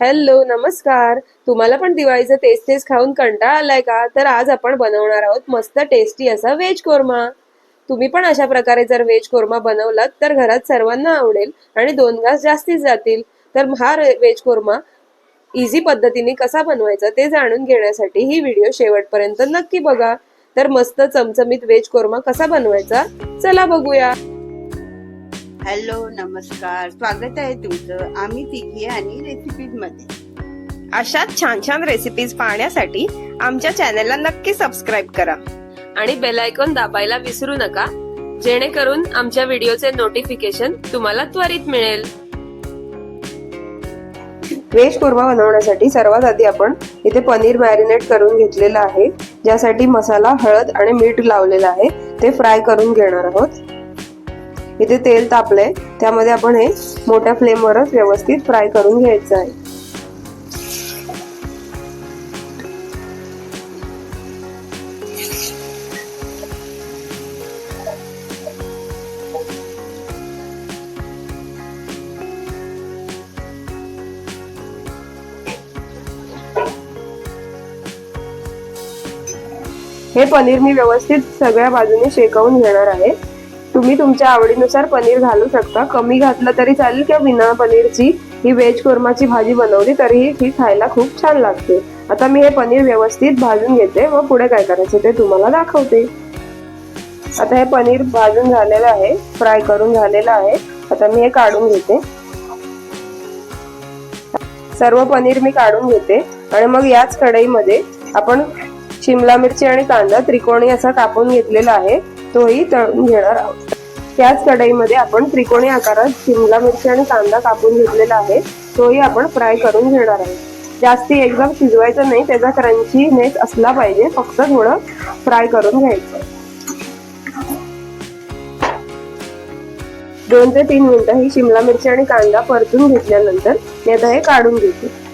Hello नमस्कार. तुम्हाला पण दिवाळीचं तेच तेच खाऊन कंटाळा आलाय का? तर आज आपण बनवणार आहोत मस्त टेस्टी असा व्हेज कोरमा तुम्ही पण अशा प्रकारे जर व्हेज कोरमा बनवलात तर घरात सर्वांना आवडेल आणि दोन घास जास्तीच जातील. तर हा व्हेज कोरमा इझी पद्धतीने कसा बनवायचा ते जाणून घेण्यासाठी ही व्हिडिओ शेवटपर्यंत नक्की बघा. तर मस्त चमचमीत व्हेज कोरमा कसा बनवायचा चला बघूया. हॅलो नमस्कार. स्वागत आहे तुमचं आम्ही तिघी आणि रेसिपीजमध्ये अशाच छान छान रेसिपीज पाहण्यासाठी आमच्या चॅनलला नक्की सबस्क्राईब करा. आणि बेल आयकॉन दाबायला विसरू नका जेणेकरून आमच्या व्हिडिओचे नोटिफिकेशन तुम्हाला त्वरित मिळेल. व्हेज कोरमा बनवण्यासाठी सर्वात आधी आपण इथे पनीर मॅरिनेट करून घेतलेलं आहे. ज्यासाठी मसाला हळद आणि मीठ लावलेलं आहे. ते फ्राय करून घेणार आहोत. इथे तेल तापलंय. त्यामध्ये आपण हे मोठ्या फ्लेमवरच व्यवस्थित फ्राय करून घ्यायचं आहे. हे पनीर मी व्यवस्थित सगळ्या बाजूने शेकवून घेणार आहे. तुम्ही तुमच्या आवडीनुसार पनीर घालू शकता. कमी घातलं तरी चालेल किंवा बिना पनीरची ही व्हेज कोरमाची भाजी बनवली तरीही ही खायला खूप छान लागते. आता मी हे पनीर व्यवस्थित भाजून घेते व पुढे काय करायचं ते तुम्हाला दाखवते. आता हे पनीर भाजून झालेलं आहे फ्राय करून झालेलं आहे. आता मी हे काढून घेते. सर्व पनीर मी काढून घेते आणि मग याच कढईमध्ये आपण शिमला मिरची आणि कांदा त्रिकोणी असा कापून घेतलेला आहे. तोही तळून घेणार आहोत. त्याच कढईमध्ये आपण त्रिकोणी आकारात शिमला मिरची आणि कांदा कापून घेतलेला आहे. तोही आपण फ्राय करून घेणार आहोत. जास्ती एकदम शिजवायचं नाही त्याचा क्रंचीनेस असला पाहिजे. फक्त थोडं फ्राय करून घ्यायचं. दोन ते तीन मिनिटं ही शिमला मिरची आणि कांदा परतून घेतल्यानंतर मी आता हे काढून घेते.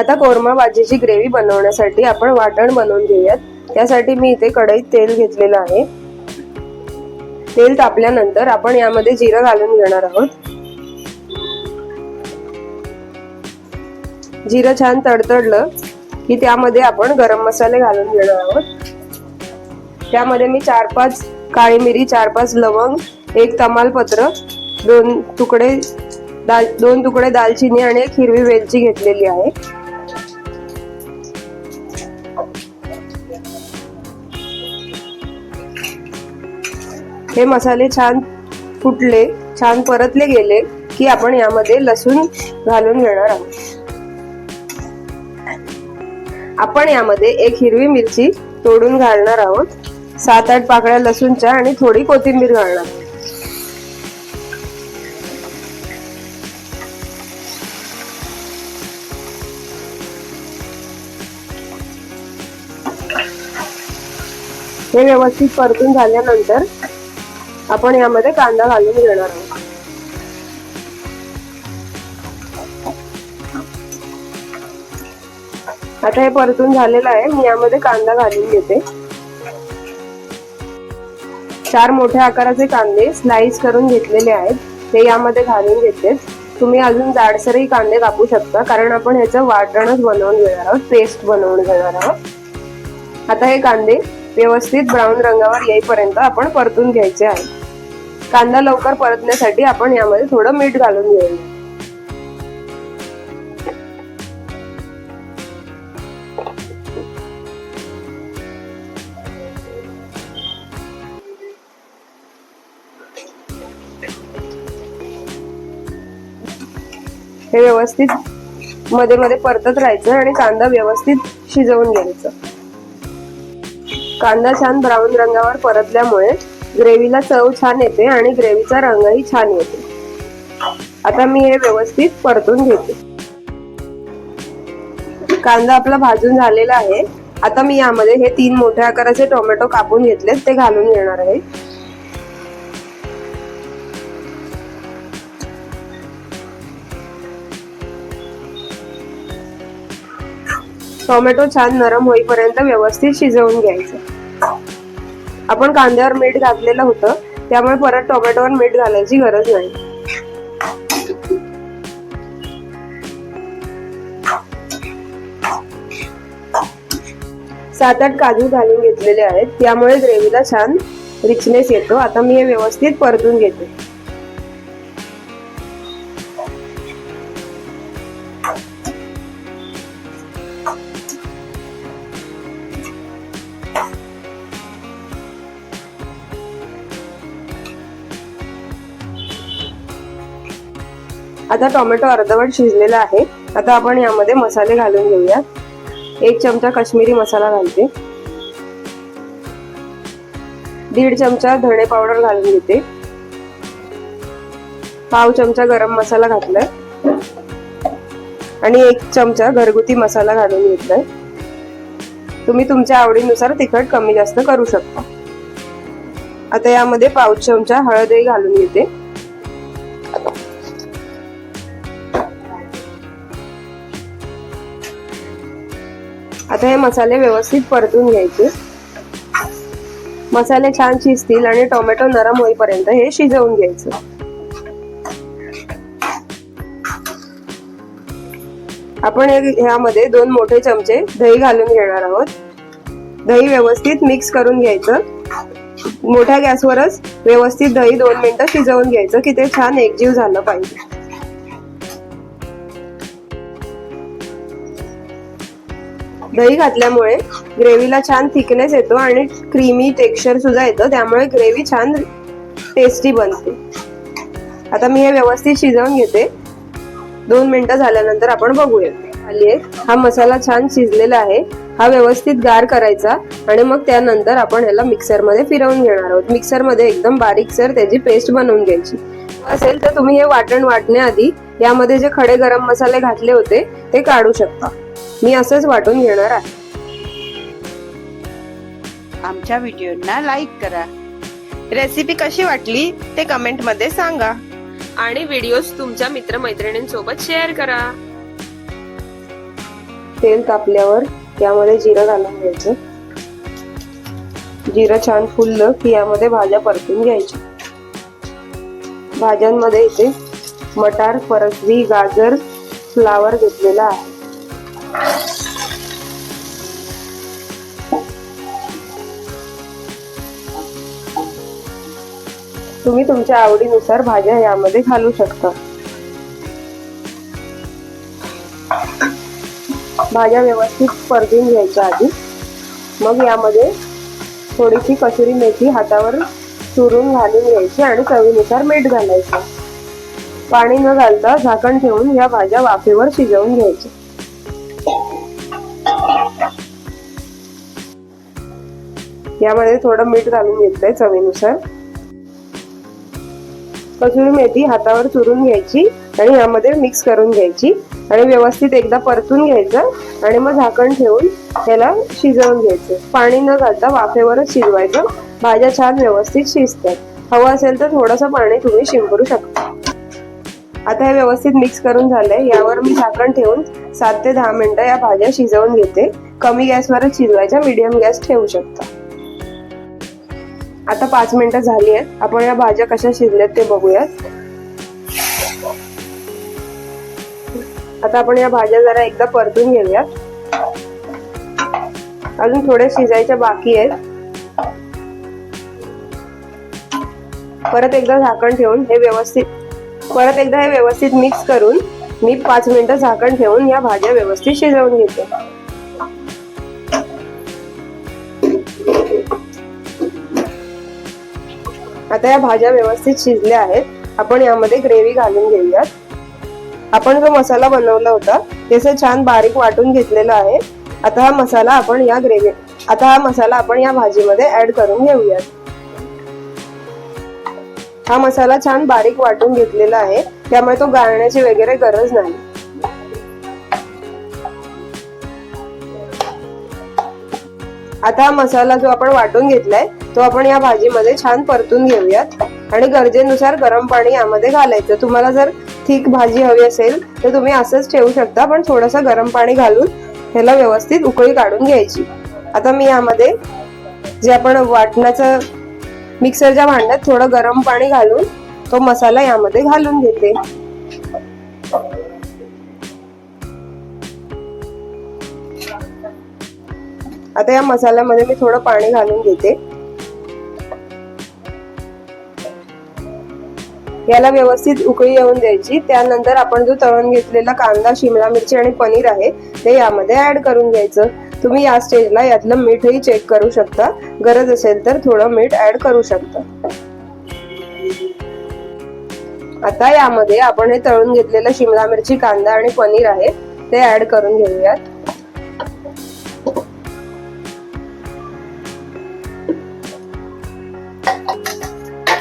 आता कोरमा भाजीची ग्रेव्ही बनवण्यासाठी आपण वाटण बनवून घेऊयात. त्यासाठी मी इथे कढईत तेल घेतलेलं आहे. तेल तापल्यानंतर आपण यामध्ये जिरं घालून घेणार आहोत. जिरं छान तडतडलं की त्यामध्ये आपण गरम मसाले घालून घेणार आहोत. त्यामध्ये मी चार पाच काळी मिरी चार पाच लवंग एक तमालपत्र दोन तुकडे दाल दोन तुकडे दालचिनी आणि एक हिरवी वेलची घेतलेली आहे. हे मसाले छान फुटले छान परतले गेले की आपण यामध्ये लसूण घालून घेणार आहोत. आपण यामध्ये एक हिरवी मिरची तोडून घालणार आहोत. सात आठ पाकळ्या लसूणच्या आणि थोडी कोथिंबीर घालणार. हे व्यवस्थित परतून झाल्यानंतर आपण यामध्ये कांदा घालून घेणार आहोत. आता हे परतून झालेलं आहे. मी यामध्ये कांदा घालून घेते. चार मोठ्या आकाराचे कांदे स्लाइस करून घेतलेले आहेत. ते यामध्ये घालून घेते. तुम्ही अजून जाडसरही कांदे कापू शकता कारण आपण ह्याचं वाटणच बनवून घेणार आहोत पेस्ट बनवून घेणार आहोत. आता हे कांदे व्यवस्थित ब्राऊन रंगावर येईपर्यंत आपण परतून घ्यायचे आहे कांदा लवकर परतण्यासाठी आपण यामध्ये थोडं मीठ घालून घेऊया. हे व्यवस्थित मध्ये मध्ये परतत राहायचं आणि कांदा व्यवस्थित शिजवून घ्यायचं. कांदा छान ब्राऊन रंगावर परतल्यामुळे ग्रेव्हीला चव छान येते आणि ग्रेव्हीचा रंगही छान येते. आता मी हे व्यवस्थित परतून घेते. कांदा आपला भाजून झालेला आहे. आता मी यामध्ये हे तीन मोठ्या आकाराचे टोमॅटो कापून घेतले ते घालून घेणार आहे. टोमॅटो छान नरम होईपर्यंत व्यवस्थित शिजवून घ्यायचं. आपण कांद्यावर मीठ घातलेलं होतं त्यामुळे परत टोमॅटोवर मीठ घालायची गरज नाही. सात आठ काजू घालून घेतलेले आहेत त्यामुळे ग्रेव्हीला छान रिचनेस येतो. आता मी हे व्यवस्थित परतून घेते. आता टोमॅटो अर्धवट शिजलेला आहे. आता आपण यामध्ये मसाले घालून घेऊया. एक चमचा काश्मीरी मसाला घालते. दीड चमचा धणे पावडर घालून घेते. पाव चमचा गरम मसाला घातलाय. आणि एक चमचा घरगुती मसाला घालून घेतलाय. तुम्ही तुमच्या आवडीनुसार तिखट कमी जास्त करू शकता. आता यामध्ये पाव चमचा हळदही घालून घेते. आता हे मसाले व्यवस्थित परतून घ्यायचे. मसाले छान शिजतील आणि टोमॅटो नरम होईपर्यंत हे शिजवून घ्यायचं. आपण ह्यामध्ये दोन मोठे चमचे दही घालून घेणार आहोत. दही व्यवस्थित मिक्स करून घ्यायचं. मोठ्या गॅसवरच व्यवस्थित दही दोन मिनिटं शिजवून घ्यायचं की ते छान एकजीव झालं पाहिजे. दही घातल्यामुळे ग्रेव्हीला छान थिकनेस येतो आणि क्रीमी टेक्स्चर सुद्धा येतं. त्यामुळे ग्रेव्ही छान टेस्टी बनते. आता मी हे व्यवस्थित शिजवून घेते. दोन मिनिटं झाल्यानंतर आपण बघूया. आली हा मसाला छान शिजलेला आहे. हा व्यवस्थित गार करायचा आणि मग त्यानंतर आपण ह्याला मिक्सरमध्ये फिरवून घेणार आहोत. मिक्सरमध्ये एकदम बारीक सर त्याची पेस्ट बनवून घ्यायची. असेल तर तुम्ही हे वाटण वाटण्याआधी यामध्ये जे खडे गरम मसाले घातले होते ते काढू शकता. मी असंच वाटून घेणार आहे. आमच्या व्हिडिओना लाईक करा. रेसिपी कशी वाटली ते कमेंटमध्ये सांगा. आणि व्हिडिओज तुमच्या मित्रमैत्रिणींसोबत शेअर करा. तेल तापल्यावर यामध्ये जिरं घालून घ्यायचं. जिरं छान फुललं की यामध्ये भाज्या परतून घ्यायच्या. भाज्यांमध्ये इथे मटार परसबी गाजर फ्लावर घेतलेला आहे. तुम्ही तुमच्या आवडीनुसार भाज्या यामध्ये घालू शकता. भाज्या व्यवस्थित परतून घ्यायच्या आधी मग यामध्ये थोडीशी कसुरी मेथी हातावर चुरून घालून घ्यायची आणि चवीनुसार मीठ घालायचं. पाणी न घालता झाकण ठेवून या भाज्या वाफेवर शिजवून घ्यायच्या यामध्ये थोडं मीठ घालून घेतलंय चवीनुसार. कसुरी मेथी हातावर चुरून घ्यायची आणि यामध्ये मिक्स करून घ्यायची. आणि व्यवस्थित एकदा परतून घ्यायचं आणि मग झाकण ठेवून त्याला शिजवून घ्यायचं. पाणी न घालता वाफेवरच शिजवायचं. भाज्या छान व्यवस्थित शिजतात. हवं असेल तर थोडंसं पाणी तुम्ही शिंपरू शकता. आता हे व्यवस्थित मिक्स करून झालंय. यावर मी झाकण ठेवून सात ते दहा मिनिटं या भाज्या शिजवून घेते. कमी गॅसवरच शिजवायच्या. मीडियम गॅस ठेवू शकता. आता पाच मिनिटं झाली आहेत. आपण या भाज्या कशा शिजल्यात ते बघूयात. आता आपण या भाज्या जरा एकदा परतून घेऊयात. अजून थोड्या शिजायच्या बाकी आहेत. परत एकदा झाकण ठेवून हे व्यवस्थित परत एकदा हे व्यवस्थित मिक्स करून मी पाच मिनिटं झाकण ठेवून या भाज्या व्यवस्थित शिजवून घेते. आता या भाज्या व्यवस्थित शिजल्या आहेत. आपण यामध्ये ग्रेव्ही घालून घेऊयात. आपण जो मसाला बनवला होता त्याचं छान बारीक वाटून घेतलेला आहे. आता हा मसाला आपण या ग्रेव्ही आता हा मसाला आपण या भाजीमध्ये ऍड करून घेऊयात. हा मसाला छान बारीक वाटून घेतलेला आहे. त्यामुळे तो गाळण्याची वगैरे गरज नाही. आता हा मसाला जो आपण वाटून घेतलाय तो आपण या भाजीमध्ये छान परतून घेऊयात. आणि गरजेनुसार गरम पाणी यामध्ये घालायचं. तुम्हाला जर थिक भाजी हवी असेल तर तुम्ही असंच ठेवू शकता पण थोडंसं गरम पाणी घालून ह्याला व्यवस्थित उकळी काढून घ्यायची. आता मी यामध्ये जे आपण वाटण्याचं मिक्सरच्या भांड्यात थोडं गरम पाणी घालून तो मसाला यामध्ये घालून घेते. आता या मसाल्यामध्ये मी थोडं पाणी घालून घेते. याला व्यवस्थित उकळी येऊन द्यायची. त्यानंतर आपण जो तळून घेतलेला कांदा शिमला मिरची आणि पनीर आहे ते यामध्ये ऍड करून घ्यायचं. तुम्ही या स्टेजला यातलं मीठही चेक करू शकता. गरज असेल तर थोडं मीठ ऍड करू शकता. आता यामध्ये आपण हे तळून घेतलेलं शिमला मिरची कांदा आणि पनीर आहे ते ऍड करून घेऊयात.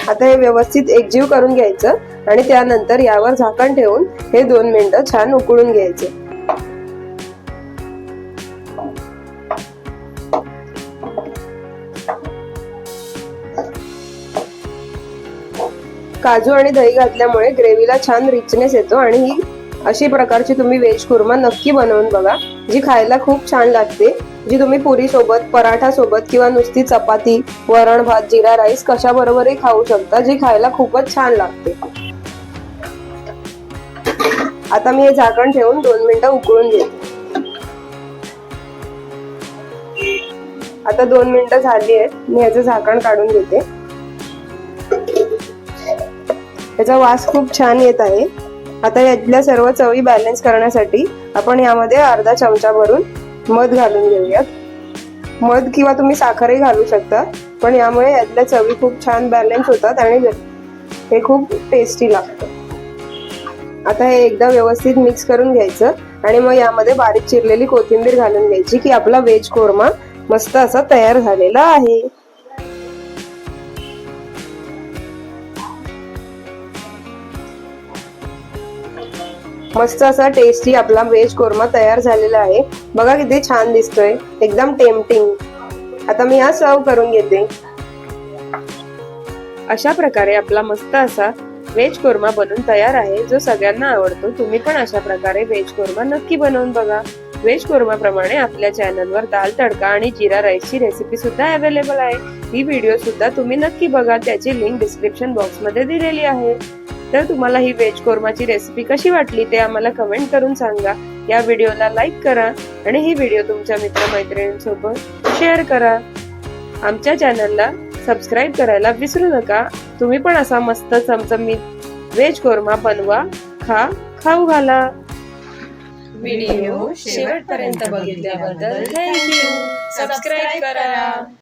आता हे व्यवस्थित एकजीव करून घ्यायचं आणि त्यानंतर यावर झाकण ठेवून हे दोन मिनिटं छान उकळून घ्यायचे. काजू आणि दही घातल्यामुळे ग्रेव्हीला छान रिचनेस येतो आणि ही अशी प्रकारची तुम्ही व्हेज कुर्मा नक्की बनवून बघा जी खायला खूप छान लागते. जी तुम्ही पुरी सोबत पराठा सोबत किंवा नुसती चपाती वरण भात जिरा राईस कशा बरोबरही खाऊ शकता जी खायला खूपच छान लागते. आता मी हे झाकण ठेवून दोन मिनिटं उकळून घेते. आता दोन मिनिटं झाली आहेत. मी ह्याचं झाकण काढून घेते. याचा वास खूप छान येत आहे. आता यातल्या सर्व चवी बॅलन्स करण्यासाठी आपण यामध्ये अर्धा चमचा भरून मध घालून घेऊयात. मध किंवा तुम्ही साखरही घालू शकता पण यामुळे यातल्या चवी खूप छान बॅलन्स होतात आणि हे खूप टेस्टी लागतं. आता हे एकदा व्यवस्थित मिक्स करून घ्यायचं आणि मग यामध्ये बारीक चिरलेली कोथिंबीर घालून घ्यायची की आपला व्हेज कोरमा मस्त असा तयार झालेला आहे. मस्त असा टेस्टी आपला व्हेज कोरमा तयार झालेला आहे. बघा किती छान दिसतोय. एकदम टेम्पटिंग आता मी हा सर्व करून घेते. अशा प्रकारे आपला मस्त असा व्हेज कोरमा बनून तयार आहे. जो सगळ्यांना आवडतो तुम्ही पण अशा प्रकारे व्हेज कोरमा नक्की बनवून बघा. व्हेज कोरमा प्रमाणे आपल्या चॅनलवर दाल तडका आणि जिरा राईसची रेसिपी सुद्धा अवेलेबल आहे. ही व्हिडिओ सुद्धा तुम्ही नक्की बघा. त्याची लिंक डिस्क्रिप्शन बॉक्समध्ये दिलेली आहे. तर तुम्हाला ही व्हेज कोरमाची रेसिपी कशी वाटली ते आम्हाला कमेंट करून सांगा. या व्हिडिओला लाईक करा आणि ही व्हिडिओ तुमच्या मित्रमैत्रिणींसोबत शेअर करा. आमच्या चॅनलला सबस्क्राईब करायला विसरू नका. तुम्ही पण असा मस्त चमचमीत व्हेज कोरमा बनवा खा खाऊ घाला. व्हिडिओ शेवटपर्यंत बघितल्याबद्दल थँक्यू सबस्क्राईब करा.